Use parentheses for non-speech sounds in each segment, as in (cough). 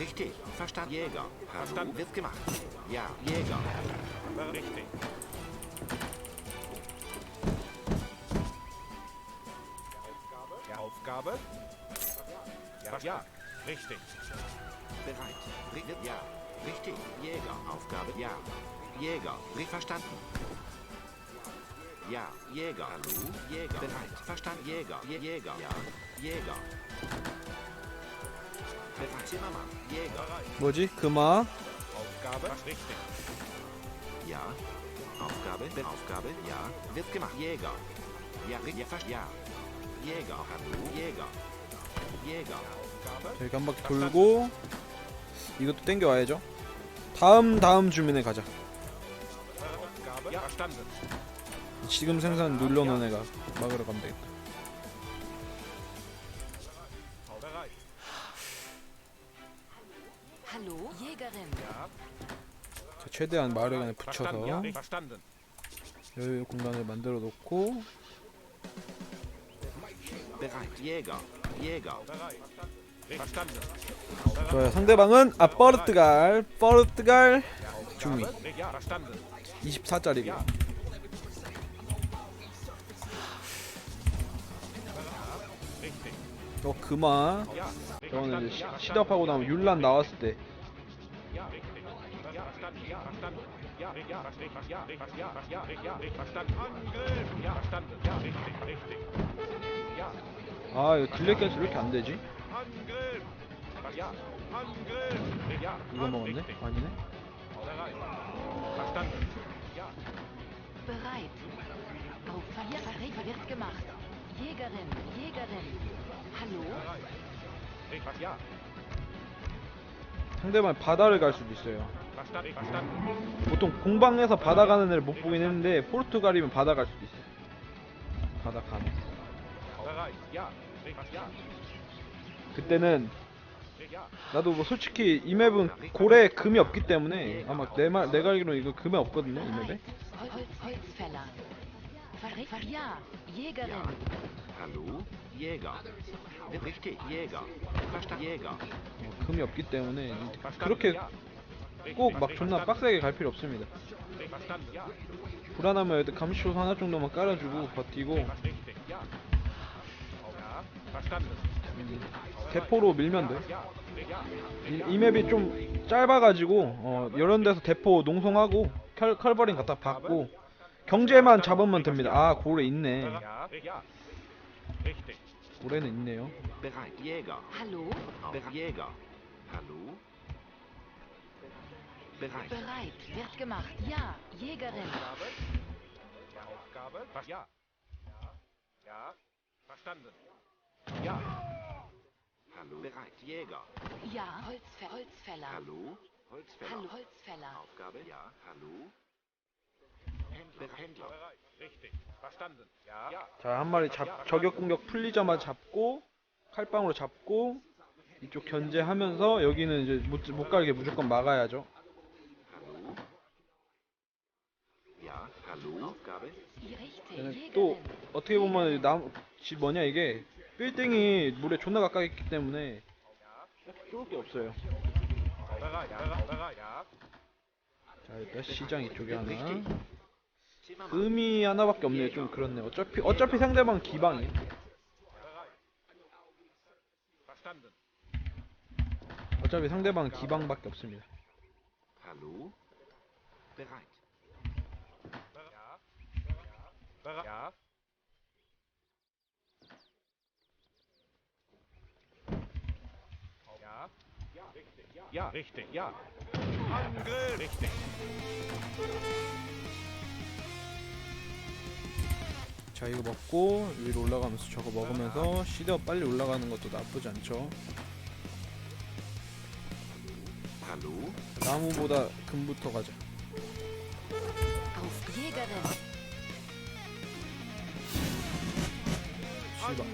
Richtig. Verstanden. Jäger. Verstanden. Wird gemacht. Ja. Jäger. Richtig. Ja, Aufgabe? Ja, ja, richtig. Bereit. Ri- Ja. Richtig. Jäger. Aufgabe. Ja. Jäger. Verstanden. Ja. Jäger. Hallo. Jäger. Bereit. Verstanden. Jäger. Jä- Jäger. Ja. Jäger. 뭐지? 금화 Aufgabe? Richtig. Ja. Aufgabe. Be- Aufgabe. Ja. Wird gemacht. Jäger. Ja. ri- Ja. Verst- Ja. Jäger. Hallo. Jäger. Jäger. Aufgabe? 저기 한 바퀴 돌고 이것도 땡겨 와야죠. 다음 다음 주민에 가자. 지금 생산 눌러놓은 애가 막으러 가면 되겠다. 최대한 마을에 붙여서. 여유 공간을 만들어 놓고. 좋아요. 상대방은 아 포르투갈 포르투갈 중위 Aufgabe? Ja, verstanden. 24짜리고 Richtig. 저 금화 Ja, 저거는 이제 시, 시답하고 나면 율란 나왔을 때 verstanden. Ja, verstanden. Ja, ja, richtig. Ja, richtig. Ja, ja, ja, richtig. Verstanden. Angriff. Ja, verstanden. Ja, richtig, richtig. Ja, 아 이거 딜레 캔슬 왜 이렇게 안 되지? Angriff. Ja, Angriff. Ja, 이거 먹었네? 아니네. Bereit. Verstanden. Ja, Bereit. Auf Verricht wird gemacht. Jägerin, Jägerin. Hallo? bereit. Richtig. Ja, 상대방 바다를 갈 수도 있어요. 보통 공방에서 바다 가는 애를 못 보긴 했는데 포르투갈이면 바다 갈 수도 richtig. Ja, 그때는. 나도 뭐 솔직히 이 맵은 고래 금이 없기 때문에 아마 내 말 내가 알기로 이거 금이 없거든요 이 맵에. 어, 금이 없기 때문에. 그렇게. 꼭 막 존나 빡세게 갈 필요 없습니다. 불안하면 여기 감시초 하나 정도만 깔아주고 버티고. 대포로 밀면 돼. 이, 이 맵이 좀 짧아가지고 어, 이런 데서 대포 농성하고 컬, 컬버링 갖다 받고 경제만 잡으면 됩니다. 아 고래 있네. 고래는 있네요. Bereit? Bereit. Wird gemacht. Ja, Jägerin. Aufgabe? Ja, Aufgabe? Was? Ja. Ja. Ja. Verstanden. Ja. Hallo? Bereit, Jäger. Ja, Holzfä Holzfäller. Hallo? Holzfäller. Hallo, Holzfäller. Aufgabe? Ja. Hallo? Händler. Händler. Bereit. Richtig. Verstanden. Ja. Ja. 자 한 마리 잡 저격 공격 풀리자마자 잡고 칼빵으로 잡고 이쪽 견제하면서 여기는 이제 못, 못 가게 무조건 막아야죠. Hallo? Ja. Hallo? Aufgabe? Richtig, 얘는 또. 어떻게 보면 나무 집 뭐냐 이게 빌딩이 물에 존나 가까이 있기 때문에 뚫을 게 없어요. 자 일단 시장 이쪽에 하나. 금이 하나밖에 없네요. 좀 그렇네. 어차피 어차피 상대방 기방이. 어차피 상대방 기방밖에 없습니다. Hallo? Bereit. Ja. Bereit. Ja. Ja. Ja, richtig. Ja. Ja, richtig. Ja. Angriff. Richtig. 자 이거 먹고 위로 올라가면서 저거 먹으면서 시대업 빨리 올라가는 것도 나쁘지 않죠. 나무보다 금부터 가자. Auf Jägerin. Ja.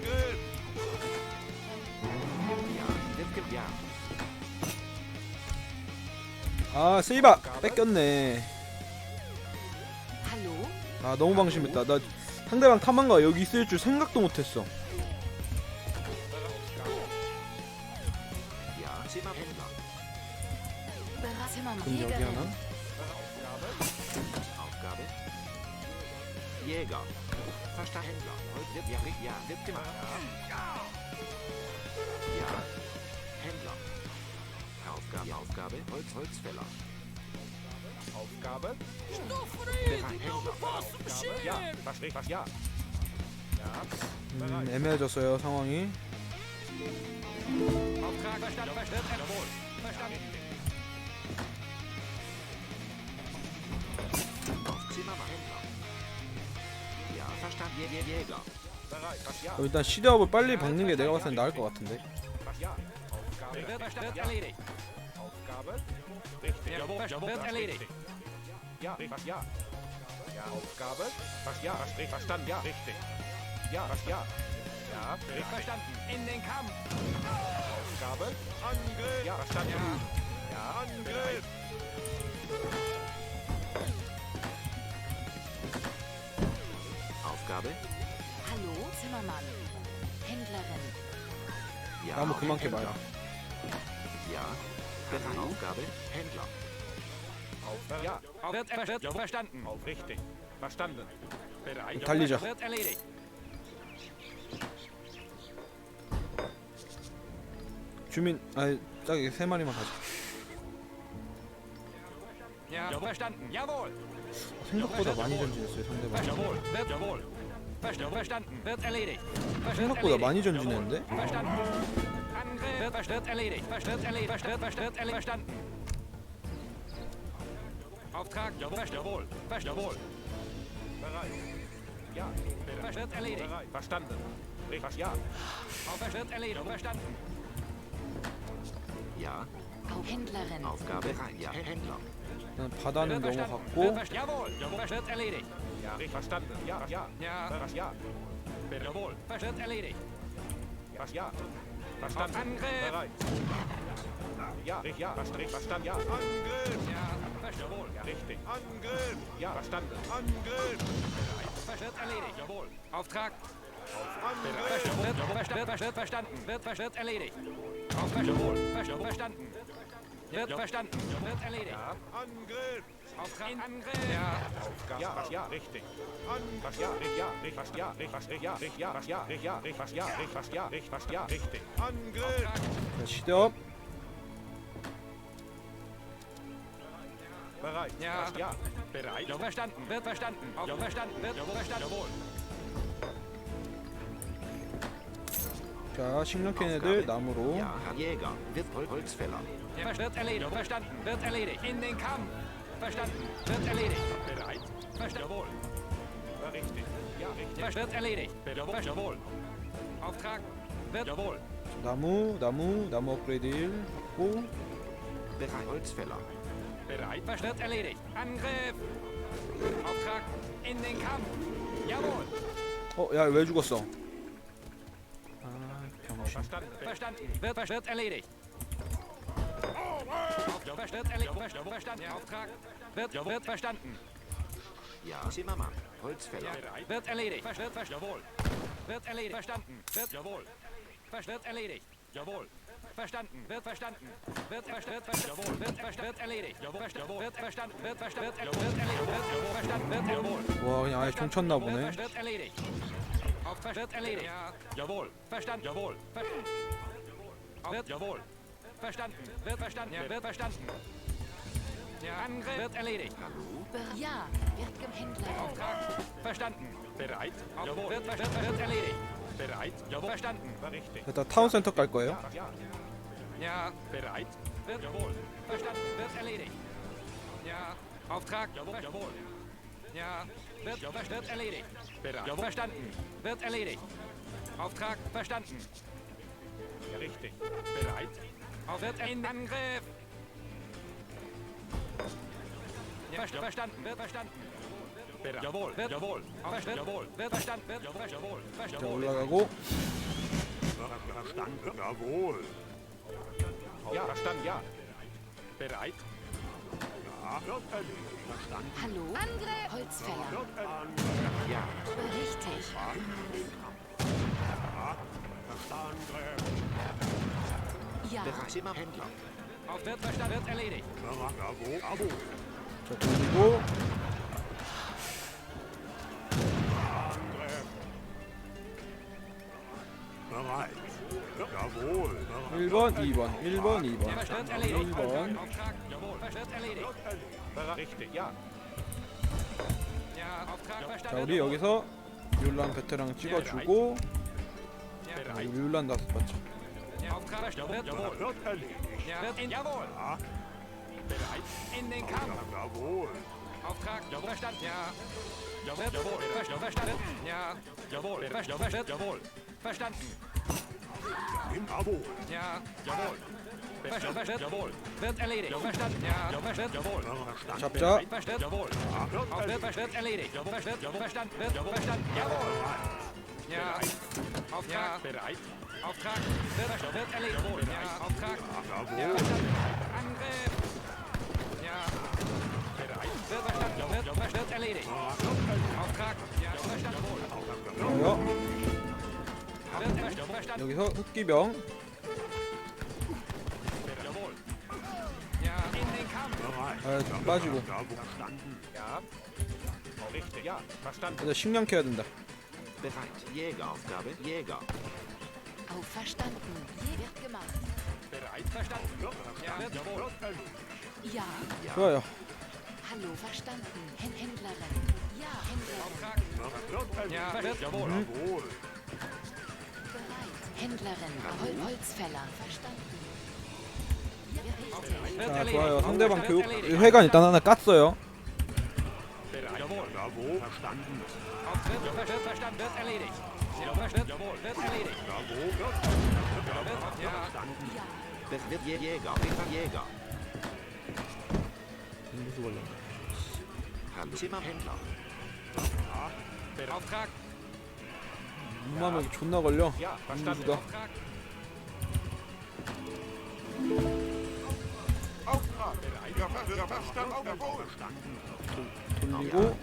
아 세이바 뺏겼네. 아 너무 방심했다. 나 상대방 탐한가 여기 있을 줄 생각도 못했어. wird, ja, ja, wird gemacht. Ja. Händler. Aufgabe, Aufgabe, Holz, Holzfäller. Aufgabe. Bereit, Händler. Aufgabe. Ja. Verstehe. Was? Ja. Ja. 음, 애매해졌어요 상황이. Auftrag verstanden. Verstanden. Jawohl. Verstanden. Auf Zimmermann, Händler. Ja, verstanden. Jä- Jä- Jäger. 어, 일단 시대업을 빨리 박는 게 내가 봤을 땐 나을 것 같은데. Zimmermann. Händlerin. Ja. 나무 그만 캐봐요. Ja. Bereit. Aufgabe. Händler. Ja, auf, Wird, wird, wird verstanden. auf richtig. Verstanden. Bereit. 달리자. Wird erledigt. 주민 아니 저기 세 마리만 가자. Ja, verstanden. Jawohl. 생각보다 많이 전진했어요 상대방. Jawohl. Wird, jawohl. Verstanden. Verstanden. Wird erledigt. Wird 생각보다 erledigt. 많이 전진했는데? Verstanden. Angriff. Wird, wird, wird erledigt. Wird erledigt. Wird, wird, wird erledigt. Verstanden. Auftrag. Jawohl. Jawohl. Jawohl. Bereit. Ja, Wird erledigt. bereit. Verstanden. Richtig. Was ja? Auf wird erledigt. Verstanden. Ja. Auf Händlerin. Aufgabe. Bereit. Ja. Händler. 그냥 바다는 Wird verstanden. 넘어갔고 Wird verstanden. Jawohl. Jawohl. Wird erledigt. Ja, richtig verstanden. Ja, ja? Ja. Was ja? Jawohl. Wird erledigt. Was ja? Verstanden. Auf Angriff. Bereit. Ja, richtig. Ja, richtig verstanden. Ja, Angriff. Ja. Jawohl. Ja, richtig. Angriff. Ja, verstanden. Angriff. Wird erledigt. Jawohl. Auftrag. Angriff. Wird, wird, wird, verstanden. Wird, wird erledigt. Auf Jawohl. Jawohl. Verstanden. Wird verstanden. Wird erledigt. Ja, Angriff. Auftrag. In Angriff. Ja. Aufgabe. Ja, was ja? Richtig. An, was ja? Richtig. Ja, richtig. Was ja? Richtig. Was ja? Richtig. Ja, was ja? Richtig. Ja, richtig. Was ja? Richtig. Was ja? Richtig. Was ja? Richtig. Angriff. 자, 시대업 Bereit. Ja. Was ja? Bereit. Jawohl. Verstanden. Wird verstanden. Auf verstanden. Wird jawohl. Verstanden. Jawohl. 자 식량캔 애들 나무로 Ja. Jäger. Wird Hol- Holzfäller. Ja. Wird erledigt. Verstanden. Wird erledigt. In den Kampf. Verstanden. Wird erledigt. Bereit. Verstanden. Jawohl. Ja, richtig. Ja, richtig. Ja. Wird erledigt. Jawohl. Jawohl. Auftrag. Wird jawohl. 나무 나무 나무 업그레이드 1 했고 Bereit. Holzfäller. Bereit. Wird erledigt. Angriff. Auftrag. In den Kampf. Jawohl. 어야 왜 죽었어 아 병신 Verstanden. Verstanden. Wird, wird erledigt. Auf, wird, wird erledigt. Jawohl, Verstanden. Ja, Auftrag. Wird, wird verstanden. Ja. Zimmermann. Holzfäller. Bereit. Wird erledigt. Wird, wird, jawohl. Wird erledigt. Verstanden. Wird, jawohl. Wird, wird erledigt. Jawohl. Verstanden. Wird verstanden. Wird, wird, wird, wird, jawohl. Wird, wird, wird erledigt. Jawohl, jawohl. Wird verstanden. Wird, verstanden. Wird, wird erledigt. Wird, jawohl. Verstanden. Wird, jawohl. 와 그냥 아예 종 쳤나 보네 Wird, wird erledigt. Auf, wird erledigt. Ja. Jawohl. Verstanden. Jawohl. Ver wird, jawohl. Verstanden. Wird verstanden. Ja. Wird verstanden. Ja. Angriff. Wird erledigt. Ber ja, wird Händlerin. Auftrag. Verstanden. Bereit. Jawohl. Wird, wird, wird erledigt. Bereit. Jawohl. Verstanden. War richtig. 일단 타운센터 깔 거예요 Was ja? Ja. Bereit. Wird, jawohl. Verstanden. Wird erledigt. Ja. Auftrag. Jawohl. Jawohl. Ja. Wird, jawohl. Wird erledigt. Bereit. Jawohl. Verstanden. Wird erledigt. Auftrag. Verstanden. Ja, richtig. Bereit. Wird in Angriff! Verst verstanden, wird verstanden. Bitte. Jawohl, wird, jawohl, verst jawohl, wird verstanden, wird jawohl, jawohl, verstanden. Jawohl, verstanden, jawohl. Ja, verstanden, ja. Bereit? Ja, verstanden. Hallo? Angriff! Holzfäller. Ja. Richtig. Angriff. 140만 원. 자, 돌리고 일번 2번, 1번, 2번. 자, 1번. Auftrag. Jawohl. Verstanden. Erledigt. Richtig, ja. Ja, Auftrag 자, verstanden. 우리 여기서 율란 베테랑 찍어주고 자, 율란 다섯 맞죠? Ja. Auftrag verstanden. Wird. Jawohl. Wird erledigt. Ja. Wird in. Jawohl. Bereit. In den Kampf. Jawohl. Auftrag. Jawohl. Verstanden. Ja. Jawohl. Jawohl. Verstanden. Verstanden. Ja. Jawohl. Verstanden. Verstanden. Jawohl. Verstanden. Jawohl. Ja. Jawohl. Verstanden. Jawohl. Wird erledigt. Verstanden. Ja. Jawohl. Jawohl. 잡자 Verstanden. Jawohl. Auf wird. Erledigt. Jawohl. Verstanden. Jawohl. Wird. Jawohl. Verstanden. Jawohl. Ja. Auftrag. Bereit. Auftrag. Wird. Wird erledigt. Ja. Auftrag. Ja. Angriff. Ja. Bereit. Wird verstanden. Jawohl. Wird erledigt. Auftrag. Ja. Verstanden. 좋아요 Wird verstanden. 여기서 흑기병. Ja. 아 빠지고 Ja. Ja. Verstanden. 일단 식량 캐야 된다 Bereit. Jägeraufgabe. Jäger. Auf verstanden. Je wird gemacht. Bereit. Verstanden. Ja. Wird. Jawohl. Ja. 좋아요 Hallo, verstanden. Hän Händlerin. Ja, Händlerin. Auftrag. Ja. Wird. Jawohl. Jawohl. Bereit. Händlerin. Hol Holzfäller. Verstanden. Ja, richtig. Wird 자 erledigt. 좋아요 상대방 Wird 교육 erledigt. 회관 일단 하나 깠어요 Verstanden. Auf wird, wird verstanden, wird erledigt. Jawohl, wird, jawohl, wird erledigt. Jawohl. Wird, ja. Das wird Jä- Jäger. Jäger. Hallo. Zimmerhändler. Auftrag, 눈마면 존나 걸려 Ja, verstanden. 인구수가 Auftrag, Auftrag. Ja, ver- ja, verstanden. Jawohl. 돌리고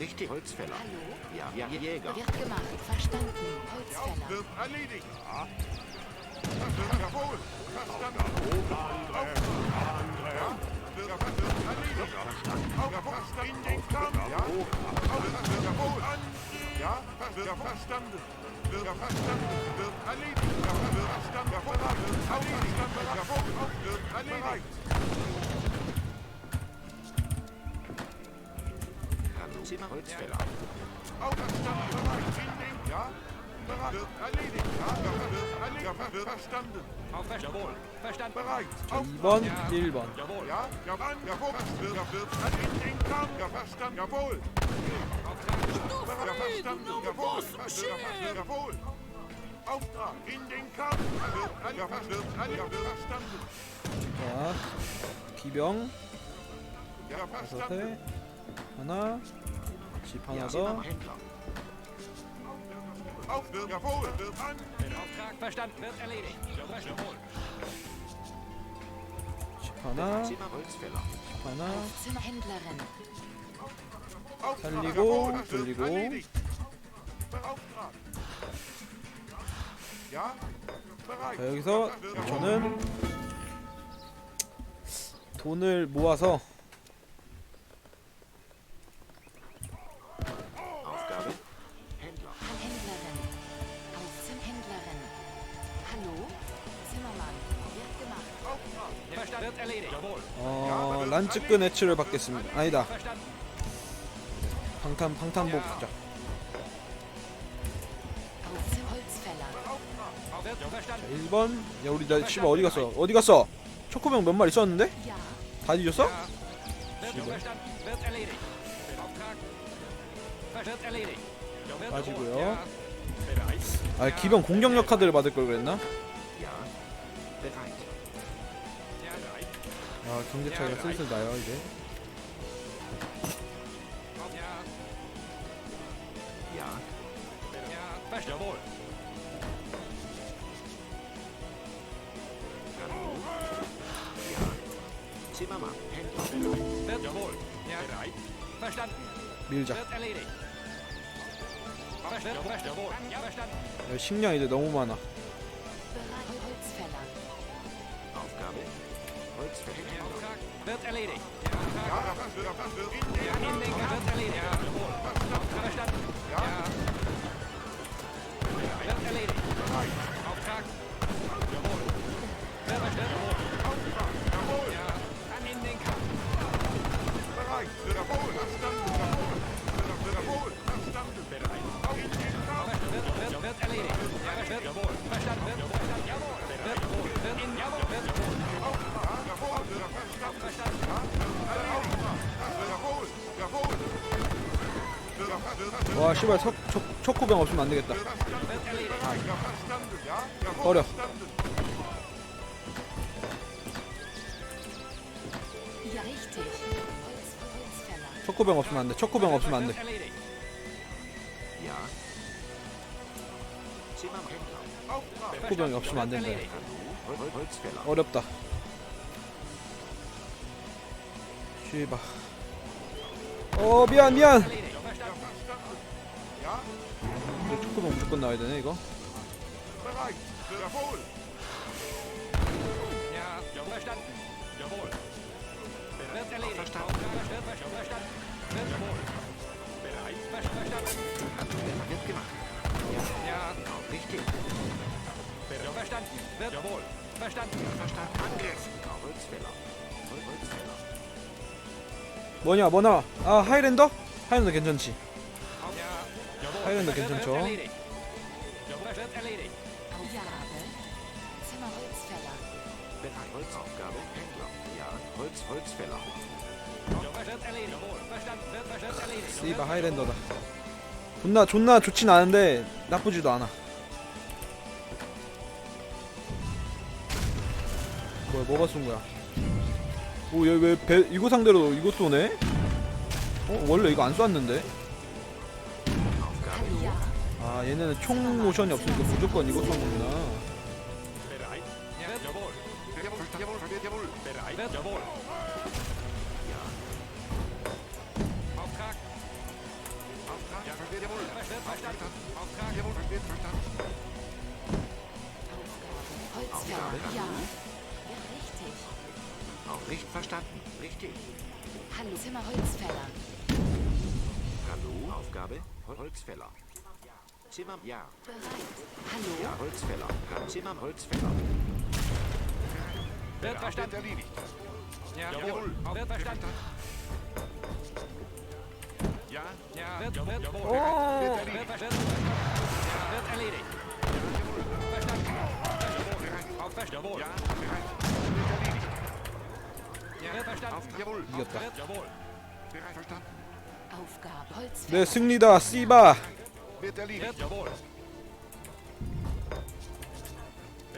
richtig. Holzfäller. Hallo. Ja. ja Jä- Jäger. Wird gemacht. Verstanden. Holzfäller. Wird erledigt. Ja. Wird- Jawohl. Verstanden. Ja. Wird ja, wird erledigt. Auf verstanden. In den Kampf. Ja. Auf wird jawohl. Ja. Wird ja verstanden. Wird ja verstanden. Wird erledigt. Ja, wird verstanden. Wird erledigt. Wird erledigt. Hallo. Zimmer. 2번 1번 jawohl, Ja. Ja. An. Jawohl. Wird, ja, wird in den Kampf. Ja, verstanden. Jawohl. Auftrag. In den Kampf. 자 기병 다섯에 verstanden. 하나 집. 하나 더 집 하나. 집 하나. 살리고, 돌리고. 자 여기서 저는 돈을 모아서 어 란츠끈 해치를 받겠습니다 아니다 방탄 방탄복 자 verstanden, 1번 야 우리 나 씨발 어디 갔어 어디 갔어 초코병 몇 마리 Ja. 다 뒤졌어? wird, 빠지고요. 아 기병 공격력 카드를 받을 걸 그랬나? 아 경제 차이가 슬슬 나요 이제 밀자 식량 이제 너무 많아 wird erledigt. Der Antrag der Innenlenker erledigt. Verstanden? Ja. Wird erledigt. Jawohl. Erledigt. 와 씨발 석, 초, 초코병 없으면 안 되겠다. Jawohl. 어려. 초코병 없으면 안돼 초코병 없으면 안돼. 초코병이 없으면 안 된다. 어렵다 씨발 어 미안 미안 초코병 무조건 나와야 되네 이거. 뭐냐 뭐 나와 아 하이랜더? 하이랜더 괜찮지 wird 괜찮죠. 씨발 하이랜더다 존나 존나 좋진 않은데 나쁘지도 않아 뭐야 뭐가 쏜 거야 오얘왜 배 이거 상대로 이거 쏘네? 어 원래 이거 안 쐈는데? 아 얘네는 총 모션이 없으니까 무조건 이거 쏘는구나 Bereit. Ja, richtig. Auch richtig verstanden. Richtig. Hallo. Zimmer Holzfäller. Hallo. Aufgabe. Hol- Holzfäller. Zimmer, ja. Bereit. Hallo? Ja, Holzfäller. Zimmer, Holzfäller. Wird ja, verstanden. Erledigt. Ja, jawohl. Wird verstanden. Ja, ja, wird, jawohl, wird, ja. Oh. wird, wird, wird, wird, ja, wird erledigt. Verstanden. Verstanden. Auf Verstand. Jawohl. Ja, bereit. Wird erledigt. Ja, wird verstanden. Auf, jawohl. Auf, wird, jawohl. Bereit verstanden. Aufgabe Holzfäller. Wer singt die da? Siba. Wird erledigt. Wird, jawohl.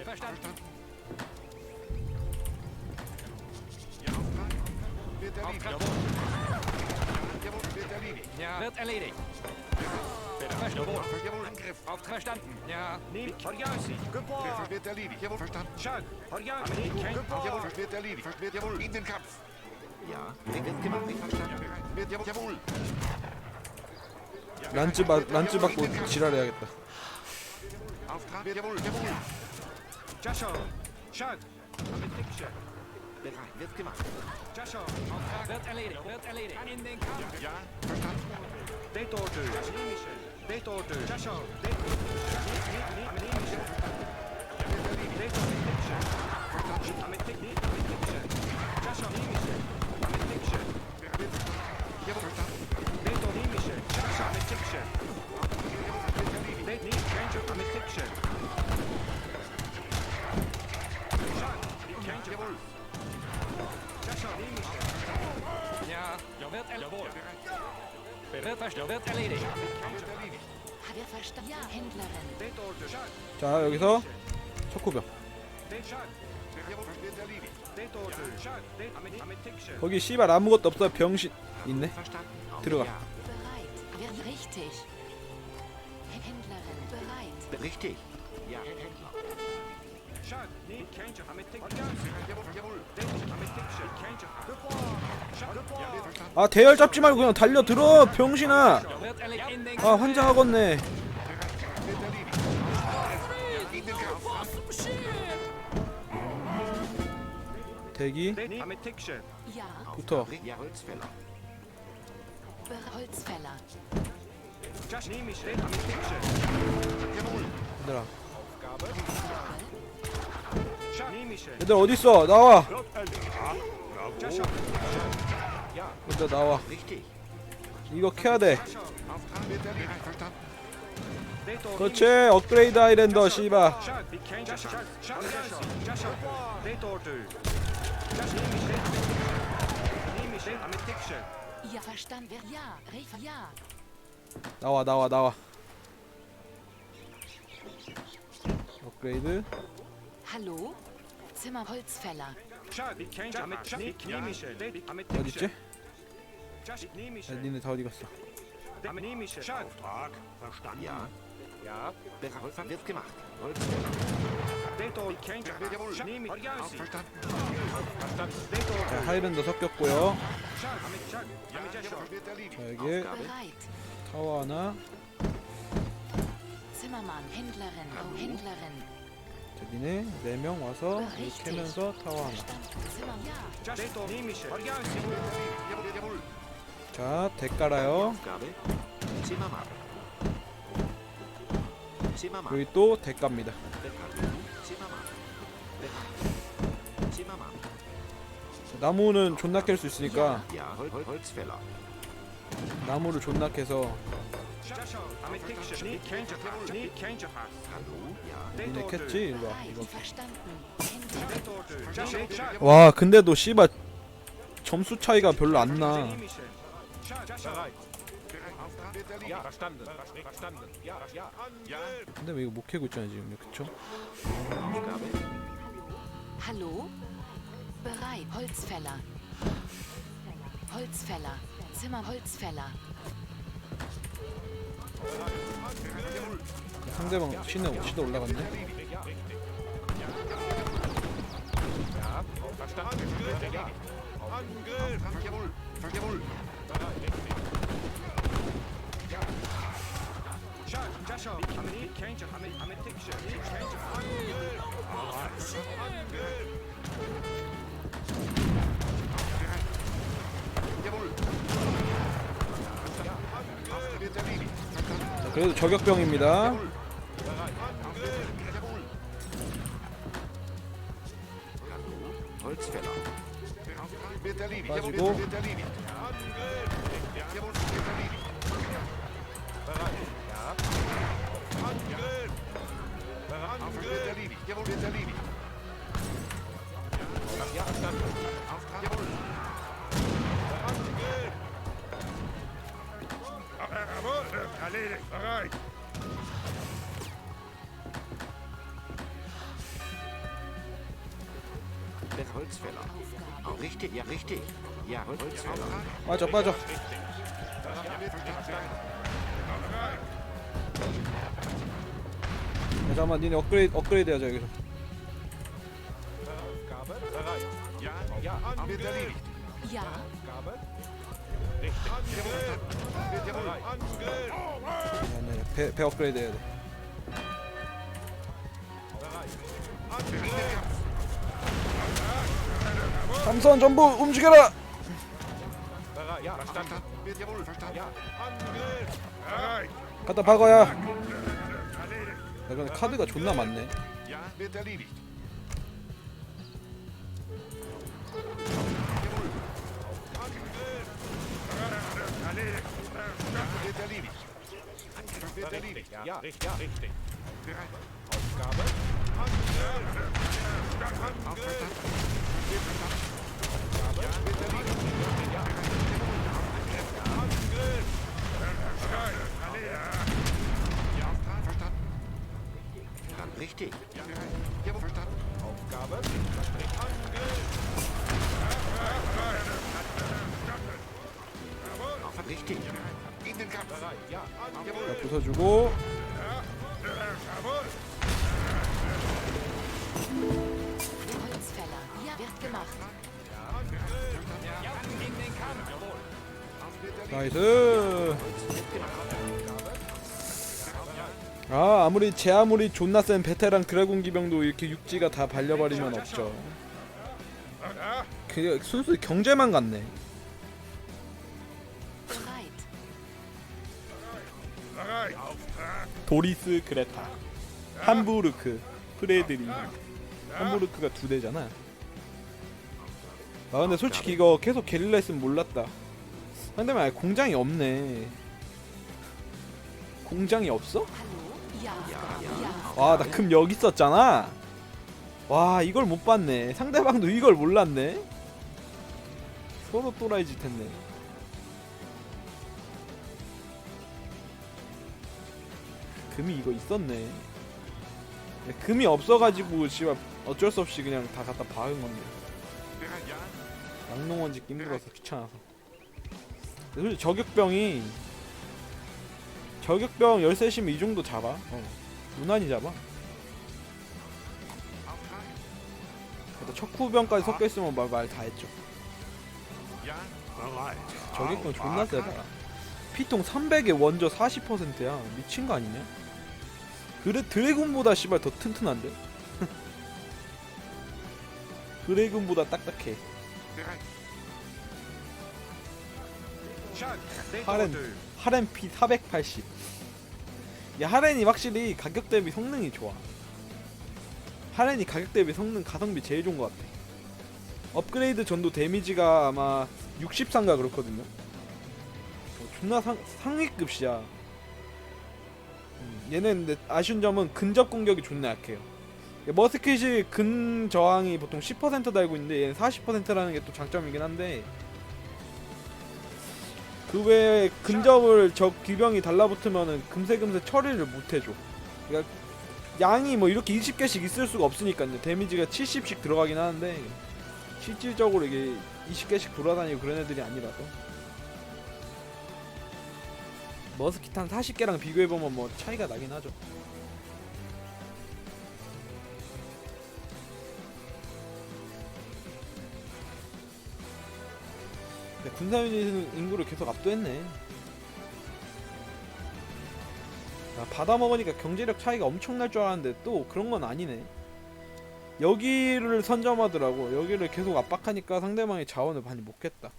Verstanden. Ja. Auftrag. Wird erledigt. jawohl. Jawohl. Wird erledigt. Ja, wird erledigt. Verst- jawohl. Angriff. Auf verstanden. Ja. Wird- Wird erledigt. Jawohl. Verstanden. Jawohl. Wird erledigt. Wird jawohl. In den Kampf. Ja. Wird gemacht. Verstanden. Wird jawohl. Jawohl. 란츠 받 란츠 받고 지랄해야겠다 자 여기서. Wird erledigt. 거기 씨발 아무것도 없어 병신 있네. 들어가. 아 대열 잡지 말고 그냥 달려들어 병신아 아 환장하겠네 대기. Ja. Holzfäller. Tickchen. 얘들아. 얘들 어딨어 나와 Wird erledigt. Josh, 얘들 나와. 이거 캐야 돼. 그렇지 업그레이드 아일랜더 씨바 Ja. Verstanden. Ja. Rief. Ja. 나와 나와 나와 업그레이드 Hallo? Zimmer Holzfäller. 어딨지? 야, 니네 다 어디 갔어 Auftrag. Verstanden. Ja, ja. wird gemacht. Jawohl. Verstanden. 자 하이랜더 섞였고요. 자 여기. 타워 하나 Zimmermann. Händlerin. Oh, Händlerin. 자 니네 네명 와서 여기 캐면서 타워 하나. 자덱 깔아요. 여기 또덱 갑니다 나무는 존나 캘 수 있으니까. 나무를 존나 캐서 니네. 캤지? 일로와 Bereit. 이거. 와 근데도 씨발 점수 차이가 별로 안나. 근데 왜 이거 못 캐고 있잖아 지금 그쵸? Bereit. Holzfäller. Holzfäller. Zimmer Holzfäller. 상대방 시는 시도 올라갔네 자, 그래도 저격병입니다. 빠지고. Oh, richtig, ja, richtig. Ja, Hol Holzfäller. 빠져 야, 잠깐만 니네 업그레이드 업그레이드 하자 여기서. 네, 네, 배, 배 업그레이드 해야 돼 삼선 전부 움직여라. 갖다 박아야 야 근데 카드가 존나 많네. wird richtig, erledigt. Ja, ja, richtig. Ja, richtig. Aufgabe. Angriff! Aufgabe. Aufgabe wird erledigt. Ja. Angriff! Ja, verstanden. Dann richtig. Ja, ja verstanden. Aufgabe. Angriff! Richtig. 자 부숴주고. 나이스 아 아무리 제 아무리 존나 센 베테랑 드래곤 기병도 이렇게 육지가 다 발려버리면 없죠 그냥 순수 경제만 같네. 도리스 그레타, 함부르크, 프레드리. 함부르크가 두 대잖아. 아 근데 솔직히 이거 계속 게릴라 했으면 몰랐다. 상대방 아예 공장이 없네. 공장이 없어? Hallo? Ja. Ja. 와나 금 여기 있었잖아. 와 이걸 못 봤네. 상대방도 이걸 몰랐네. 서로 또라이 짓 했네. 금이 이거 있었네. 근데 금이 없어가지고 씨발 어쩔 수 없이 그냥 다 갖다 박은 건데. 양농원 짓기 힘들어서 귀찮아서. 솔직히 저격병이 저격병 13시면 이 정도 잡아. 어. 무난히 잡아. 척후병까지 섞여 있으면 말 말 다 했죠. 저격병 존나 세다. 피통 300에 원저 40%야. 미친 거 아니냐? 그래 드래곤보다 씨발 더 튼튼한데? (laughs) 드래곤보다 딱딱해. Harren. 하렌 피 480. 야 하렌이 확실히 가격 대비 성능이 좋아. 하렌이 가격 대비 성능 가성비 제일 좋은 것 같아. 업그레이드 전도 데미지가 아마 63가 그렇거든요. 어, 존나 상, 상위급이야. 음, 얘는 근데 아쉬운 점은 근접 공격이 존나 약해요. 머스킷이 근 저항이 보통 10% 달고 있는데 얘는 40%라는 게 또 장점이긴 한데 그 외에 근접을 적 기병이 달라붙으면은 금세금세 처리를 못 해줘. 그러니까 양이 뭐 이렇게 20개씩 있을 수가 없으니까 이제 데미지가 70씩 들어가긴 하는데 실질적으로 이게 20개씩 돌아다니고 그런 애들이 아니라서 머스킷 한 40개랑 비교해보면 뭐 차이가 나긴 하죠. 근데 군사 유닛은 인구를 계속 압도했네. 야, 받아 먹으니까 경제력 차이가 엄청날 줄 알았는데 또 그런 건 아니네. 여기를 선점하더라고. 여기를 계속 압박하니까 상대방이 자원을 많이 못 겠다.